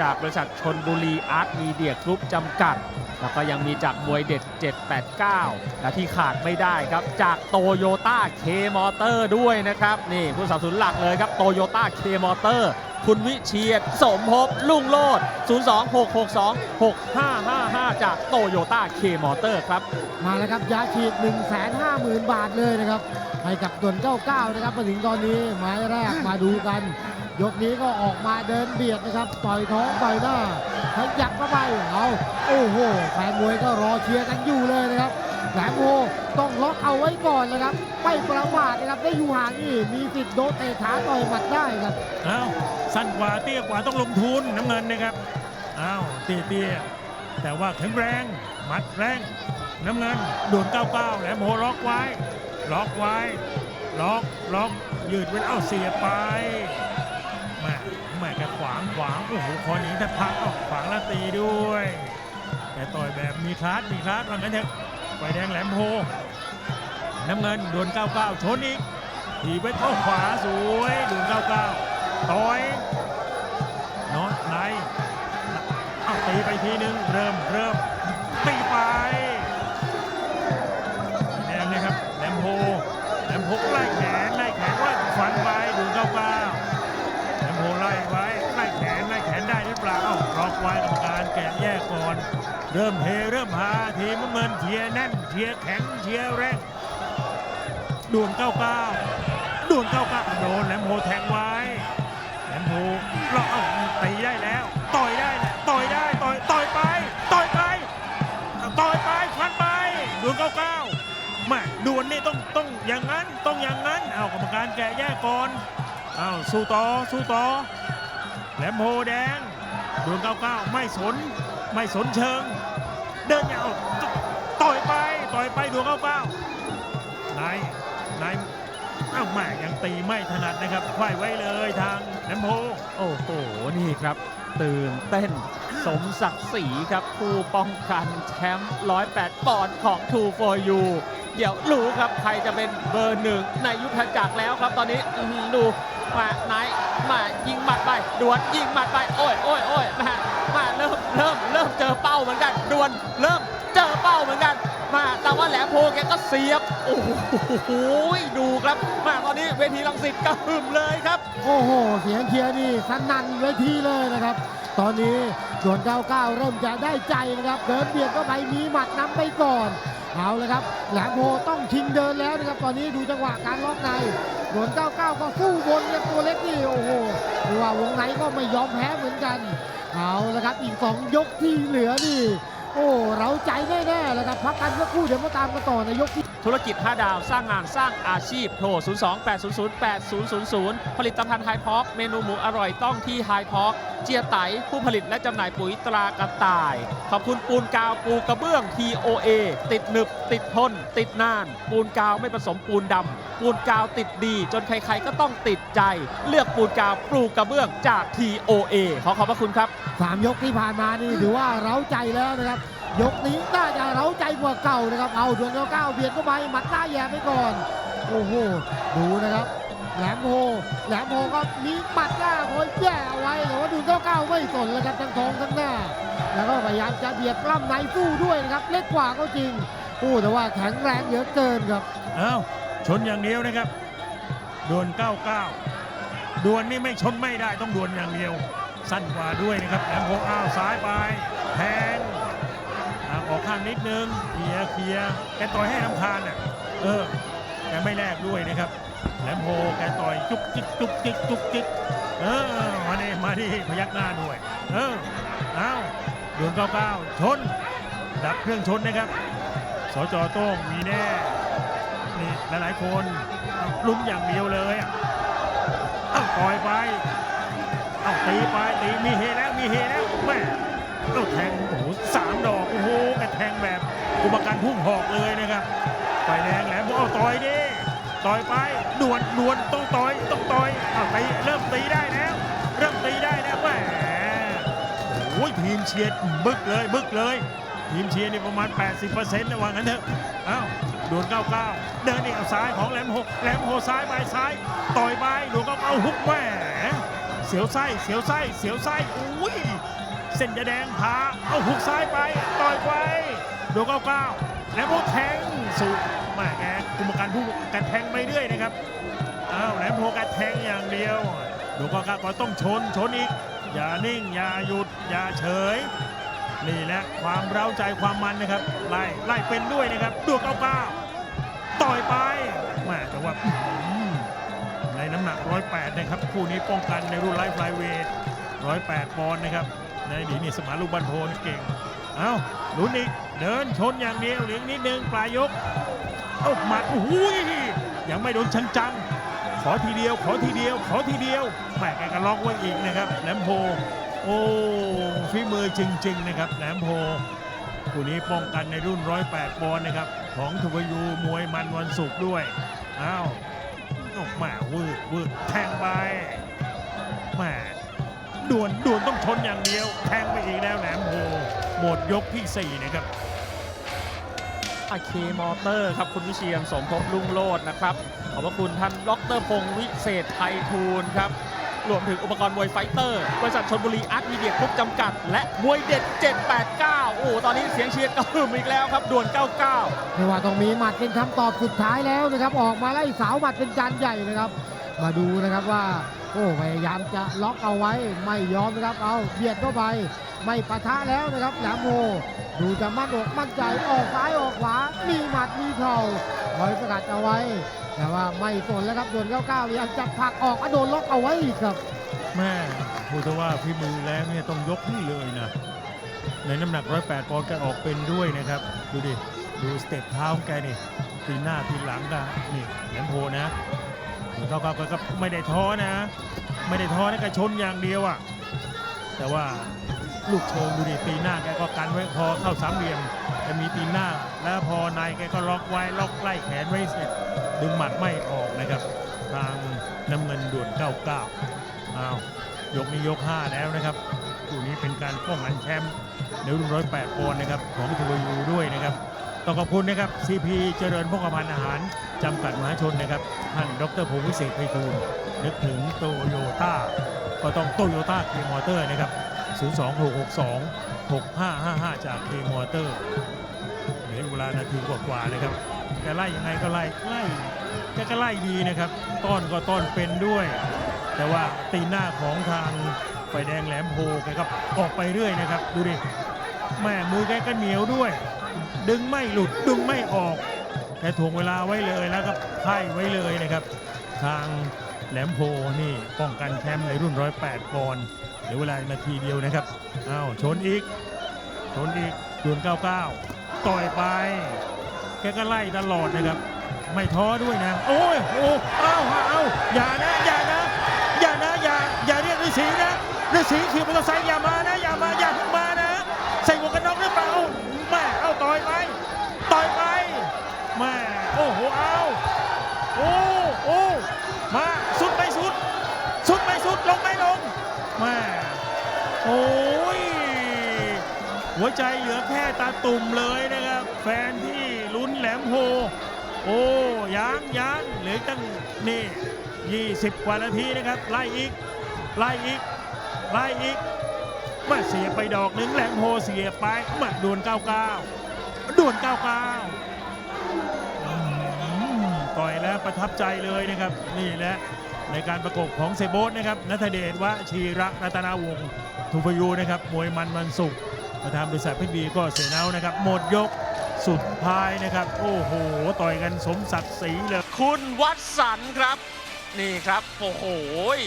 จากบริษัทชนบุรีอาร์ตมีเดียกรุ๊ปจำกัด แล้วก็ยังมีจากมวยเด็ด 789 และที่ขาดไม่ได้ครับ จากโตโยต้าเคมอเตอร์ด้วยนะครับ นี่ผู้สนับสนุนหลักเลยครับโตโยต้าเคมอเตอร์คุณวิเชียรสมภพลุ่งโลด 026626555 จากโตโยต้าเคมอเตอร์ครับ มาแล้วครับยาฉีด 1 5 0 0 0 0 บาทเลยนะครับ ให้กับด่วน99 นะครับมาถึงตอนนี้ไม้แรกมาดูกัน ยกนี้ก็ออกมาเดินเบียดนะครับต่อยท้องต่อยหน้าขยับเข้าไปเอาโอ้โหแฟนมวยก็รอเชียร์กันอยู่เลยนะครับแหลมโพต้องล็อกเอาไว้ก่อนนะครับไม่ประมาทนะครับได้อยู่ห่างนี่มีสิทธิ์โดนเตะขาต่อยหมัดได้ครับอ้าวสั้นกว่าเตี้ยกว่าต้องลงทุนน้ำเงินนะครับอ้าวเตี้ยเตี้ยแต่ว่าแข็งแรงหมัดแรง น้ำเงินด่วน99แหลมโหล็อกไว้ ล็อกไว้ ล็อกล็อกยืดไว้เอาเสียไป ม่แม่แกขวางขวางโอ้โหคอหนีแทบพักเอ้าขวางแล้วตีด้วยแกต่อยแบบมีคลาสมีคลาสว่างั้นเถอะไฟแดงแหลมโพน้ำเงินดวน99ชนอีกทีบไปเข้าขวาสวยดูเก้าเก้าต่อยน็อตในเอาตีไปทีนึงเริ่มเริ่มตีไปแดงนะครับแหลมโพแหลมโพไล่แล็อกไว้กรรมการแกะแยกก่อน เริ่มเฮเริ่มฮาทีมเงินเชียร์แน่นเชียร์แข็งเชียร์แรงดวนเก้าเก้าดวนเข้าเกับโดนแหลมโพแทงไว้แหลมโพเราเอาตีได้แล้ว ต่อยได้ต่อยได้ต่อยต่อยไป ต่อยไปต่อยไปฟันไปดวนเก้าเก้าแม่ดวนนี่ต้องต้องอย่างนั้นต้องอย่างนั้นเอากรรมการแกะแยกก่อนเอาสู้ต่อสู้ต่อแหลมโพแดง ดวนเก้าเก้าไม่สน ไม่สนเชิง เดินยาวต่อยไปต่อยไปดวนเก้าเก้านายนายอ้าวแม่ยังตีไม่ถนัดนะครับไขว้ไว้เลยทางแหลมโพโอ้โหนี่ครับ ตื่นเต้นสมศักดิ์ศรีครับผู้ป้องกันแชมป์108ปอนด์ของ2 for you เดี๋ยวรู้ครับ ใครจะเป็นเบอร์หนึ่งในยุทธจักรแล้วครับตอนนี้ดู มาไหนมายิงหมัดไปดวนยิงหมัดไปโอ้ยโอ้ยโอ้ยมามาเริ่มเริ่มเริ่มเจอเป้าเหมือนกันดวนเริ่มเจอเป้าเหมือนกัน มาแต่ว่าแหลมโพแกก็เสียบโอ้โหดูครับ มาตอนนี้เวทีลังสิตกระหึ่มเลยครับ โอ้โห เสียงเชียร์นี่สนั่นเวทีเลยนะครับ ตอนนี้ส่วน 99 เริ่มจะได้ใจนะครับ เดินเบียดเข้าไปมีหมัดนำไปก่อน เอาเลยครับแหลมโพต้องชิงเดินแล้วนะครับ ตอนนี้ดูจังหวะการล็อกในหลวนเก้าเก้าก็สู้บนเนี่ยตัวเล็กนี่โอ้โหดูว่าวงในก็ไม่ยอมแพ้เหมือนกัน เอาละครับอีกสองยกที่เหลือนี่ โอ้เราใจแน่ๆแล้วครับพักกันสักครู่เดี๋ยวมาตามกันต่อในยกที่ธุรกิจ 5 ดาว สร้างงานสร้างอาชีพโทร 028008000 ผลิตภัณฑ์ไฮพอกเมนูหมูอร่อยต้องที่ไฮพอกเจียไตผู้ผลิตและจำหน่ายปุ๋ยตรากระต่าย ขอบคุณปูนกาวปูกระเบื้อง TOA ติดหนึบ ติดทน ติดนาน ปูนกาวไม่ผสมปูนดำปูนกาวติดดี จนใครๆก็ต้องติดใจ เลือกปูนกาวปลูกกระเบื้องจาก TOA ขอขอบพระคุณครับสามยกที่ผ่านมานี่ถือว่าเร้าใจแล้วนะครับ ยกนี้น่าจะเร้าใจกว่าเก่านะครับ เอาดวงเก้าเก้าเบียดเข้าไปหมัดหน้าแย่ไปก่อน โอ้โห ดูนะครับ แหลมโพแหลมโพก็มีหมัดหน้าคอยแย่เอาไว้แต่ว่าดวงเก้าเก้าไม่สนเลยครับทั้งท้องทั้งหน้า แล้วก็พยายามจะเบียดปล้ำในสู้ด้วยนะครับ เล็กกว่าก็จริงโอ้แต่ว่าแข็งแรงเหลือเกินครับ อ้าว ชนอย่างเดียวนะครับ ดวน99ดวนนี่ไม่ชนไม่ได้ต้องดวนอย่างเดียว สั้นกว่าด้วยนะครับแหลมโพอ้าวซ้ายไปแทง ข้างนิดนึงเคลียร์เคลียร์แกต่อยให้น้ำคาญอะ เออแกไม่แลกด้วยนะครับ แหลมโพแกต่อยจุกจิกจุกจิกจุกจิกเออมาดิมาดิพยักหน้าด้วย เอออ้าวดวน99ชน ดับเครื่องชนนะครับ สจโต้งมีแน่นี่หลายๆคนลุ้มอย่างเดียวเลยอะเอ้าต่อยไปเอ้าตีไปตีมีเฮแล้วมีเฮแล้วแม่เอ้าแทงโอ้โหสามดอก แทงแบบกุมการพุ่งหอกเลยนะครับไฟแดงแหลมบอกเอาต่อยดิต่อยไปดวนดวนต้องต่อยต้องต่อยเอาตีเริ่มตีได้แล้ว เริ่มตีได้แล้วแหมโอ้ยทีมเชียร์บึกเลยบึกเลย ทีมเชียร์นี่ประมาณ 80%นะว่างั้นเถอะเอ้าดวน99 เดินนี่เอาซ้ายของแหลมโหแหลมโหซ้ายไปซ้าย ต่อยไปดวน99เอาฮุกแหมเสียวไส้เสียวไส้เสียวไส้อุ้ย เส้นจะแดงพาเอาหุกซ้ายไปต่อยไปดูเก้าเก้าแล้วพวกแทงสุดแม่แกกรรมการผู้การแทงไปเรื่อยนะครับอ้าวแหลมโพการแทงอย่างเดียวดูเก้าเก้าก็ต้องชนชนอีก อย่านิ่งอย่าหยุดอย่าเฉยนี่แหละความเร้าใจความมันนะครับไล่ไล่เป็นด้วยนะครับดูเก้าเก้าต่อยไปแม่แต่ว่าอื้อหือในน้ำหนัก 108 นะครับ คู่นี้ป้องกันในรุ่นไลฟ์ไฟเวท 108 ปอนด์นะครับ ในอดีตนี่สมานลูกบันโพนเก่ง เอ้าลุ้นอีกเดินชนอย่างเดียวเหลียงนิดนึงปลายยกเอาหมัดโอ้โหยังไม่โดนชังจัง ขอทีเดียว ขอทีเดียว ขอทีเดียวแม่แกก็ล็อกไว้อีกนะครับแหลมโพ โอ้ฝีมือจริง ๆ นะครับแหลมโพคู่นี้ป้องกันในรุ่น 108ปอนด์นะครับ ของทวยูมวยมันวันศุกร์ด้วยอ้าวออกมาวืดวืดแทงไปแหม่ ด่วนด่วนต้องชนอย่างเดียว แทงไปอีกแล้วแหลมโพหมดยกที่ 4 นะครับอาเคมอเตอร์ครับคุณวิเชียนสมภพลุ่งโลดนะครับ ขอบพระคุณท่านดรพงศ์วิเศษไพฑูรย์ครับ รวมถึงอุปกรณ์มวยไฟเตอร์ บริษัทชนบุรีอาร์ตมีเดียกรุ๊ปจำกัด และมวยเด็ด 789 โอ้ตอนนี้เสียงเชียร์กระหึ่มอีกแล้วครับด่วน 99 ไม่ว่าต้องมีหมัดเป็นคำตอบสุดท้ายแล้วนะครับ ออกมาไล่สาวหมัดเป็นจานใหญ่นะครับ มาดูนะครับว่า โอ้พยายามจะล็อกเอาไว้ไม่ยอมนะครับเอาเบียดเข้าไป ไม่ปะทะแล้วนะครับแหลมโพดูจะมั่นอกมั่นใจออกซ้ายออกขวา มีหมัดมีเข่าคอยสกัดเอาไว้ แต่ว่าไม่สนแล้วครับโดนเก้าๆพยายามจะผลักออกอะโดนล็อกเอาไว้อีกครับ แม่พูดว่าพี่มือแล้วเนี่ยต้องยกให้เลยนะในน้ำหนัก 108ปอนด์แกออกเป็นด้วยนะครับ ดูดิ ดูสเต็ปเท้าของแกนี่ตีหน้าตีหลังกันนี่แหลมโพนะ ดูเขาก็ก็ไม่ได้ท้อนะ ไม่ได้ท้อนะแกชนอย่างเดียวอะ่ะแต่ว่าลูกเชิงดูดิตีหน้าแกก็กันไว้พอเข้าสามเหลี่ยมแกมีตีหน้า แล้วพอในแกก็ล็อกไว้ล็อกไล่แขนไว้เสร็จดึงหมัดไม่ออกนะครับ ทางน้ำเงินด่วน 99อ้าวยกนี้ยก 5 แล้วนะครับคู่นี้เป็นการป้องกันแชมป์ในรุ่น108ปอนด์นะครับของทวยูด้วยนะครับต้องขอบคุณนะครับ CP เจริญพกพันธ์อาหาร จำกัดมหาชนนะครับ ท่านดรพงศ์วิเศษไพฑูรย์นึกถึงโตโยต้าก็ต้องโตโยต้าเคมอเตอร์นะครับ 02662 6555 จากเคมอเตอร์เหลือเวลานาทีกว่าๆนะครับแกไล่ยังไงก็ไล่ไล่แกก็ไล่ดีนะครับ ต้อนก็ต้อนเป็นด้วย แต่ว่าตีหน้าของทางไฟแดงแหลมโพแกก็ออกไปเรื่อยนะครับ ดูดิแม่มือแกก็เหนียวด้วย ดึงไม่หลุดดึงไม่ออก แกถ่วงเวลาไว้เลยแล้วก็ไพ่ไว้เลยนะครับ ทางแหลมโพนี่ป้องกันแชมป์ในรุ่น 108ปอนด์เหลือเวลานาทีเดียวนะครับอ้าวชนอีก ชนอีกด่วน99 ต่อยไป แกก็ไล่ตลอดนะครับ ไม่ท้อด้วยนะ โอ้ยโอ้เอ้าเอ้าอย่านะอย่านะอย่านะอย่าอย่าเรียกฤาษีนะฤาษีขี่มอเตอร์ไซค์อย่ามานะอย่ามาอย่าเพิ่งมานะ ใส่หมวกกันน็อกหรือเปล่าเอ้าแม่เอาต่อยไป ต่อยไปแม่โอ้โห เอาโอ้ โอ้ มา สุดไม่สุด สุดไม่สุด ลงไม่ลงแม่ โอ้ย หัวใจเหลือแค่ตาตุ่มเลยนะครับ แฟนที่ลุ้นแหลมโพโอ้ยังยังเหลือตั้งนี่ 20 กว่านาทีนะครับ ไล่อีก ไล่อีก ไล่อีกมาเสียไปดอกหนึ่งแหลมโพเสียไปมาด่วน 99ด่วน 99อืมต่อยแล้วประทับใจเลยนะครับ นี่แหละ ในการประกบของเซโบสนะครับนัทเดชวชีระรัตนาวงศ์ทูฟยูนะครับมวยมันวันศุกร์ประธานบริษัทเพชรบีก็เสียเนานะครับ หมดยกสุดท้ายนะครับ โอ้โห ต่อยกันสมศักดิ์ศรีเลย คุณวัดสันครับ นี่ครับ โอ้โห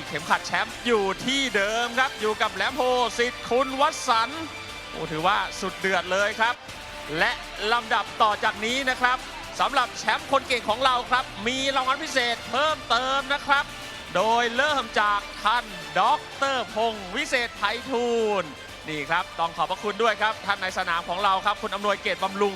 เข็มขัดแชมป์อยู่ที่เดิมครับ อยู่กับแหลมโพสิทธิ์คุณวัดสันโอ้ถือว่าสุดเดือดเลยครับ และลำดับต่อจากนี้นะครับสำหรับแชมป์คนเก่งของเราครับ มีรางวัลพิเศษเพิ่มเติมนะครับ โดยเริ่มจากท่านด็อกเตอร์พงศ์วิเศษไพฑูรย์นี่ครับ ต้องขอบพระคุณด้วยครับ ท่านในสนามของเราครับ คุณอำนวยเกตบำรุง